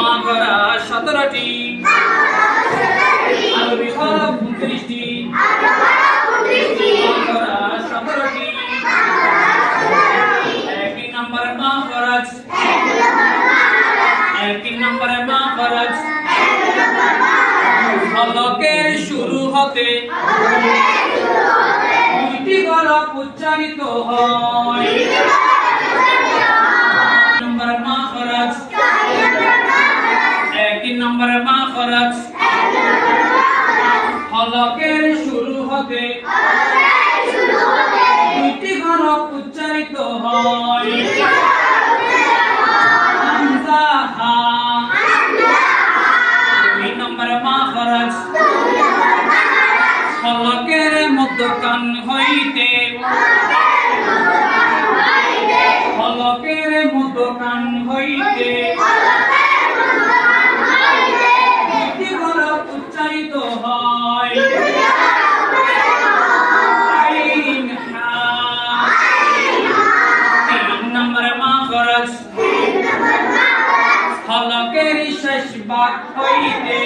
মা করা সতেরোটি। আরবি হরফ উনত্রিশটি। মা করা সতেরোটি। একই নম্বরে মা খরচ একই নম্বরে মা খরচ হলকের শুরু হতে দুইটি গলক উচ্চারিত হয়। নম্বরে মা খরচ হলকের শুরু হতে দুইটি গলক উচ্চারিত হলকের মধ্যকান হইতে হলকের মধ্যকান হইতে দুইটি গলক উচ্চারিত হয় আইন হা তিন নম্বরে মা খরচ হলকের শেষ বাক হইতে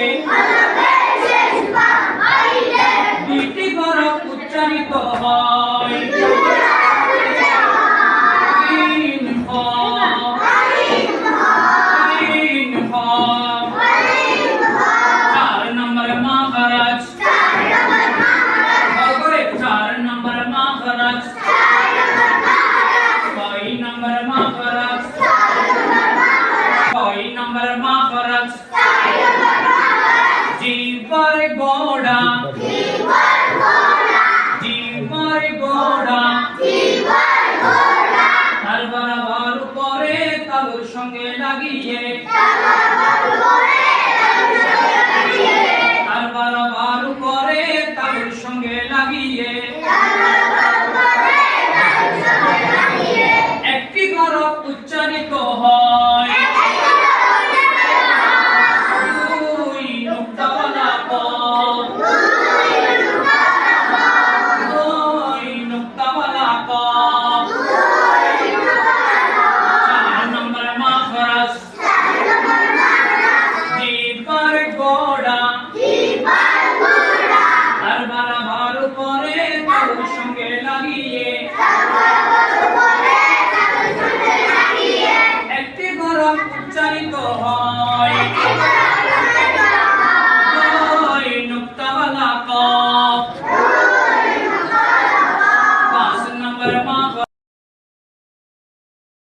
দুইটি গলক উচ্চারিত হয় करा सही नंबर मा करा सही नंबर मा करा जीवर गोड़ा जीवर गोड़ा जीवर गोड़ा जीवर गोड़ा সঙ্গে লাগিয়ে তার বরাবর উপরে সঙ্গে লাগিয়ে उच्चारित हो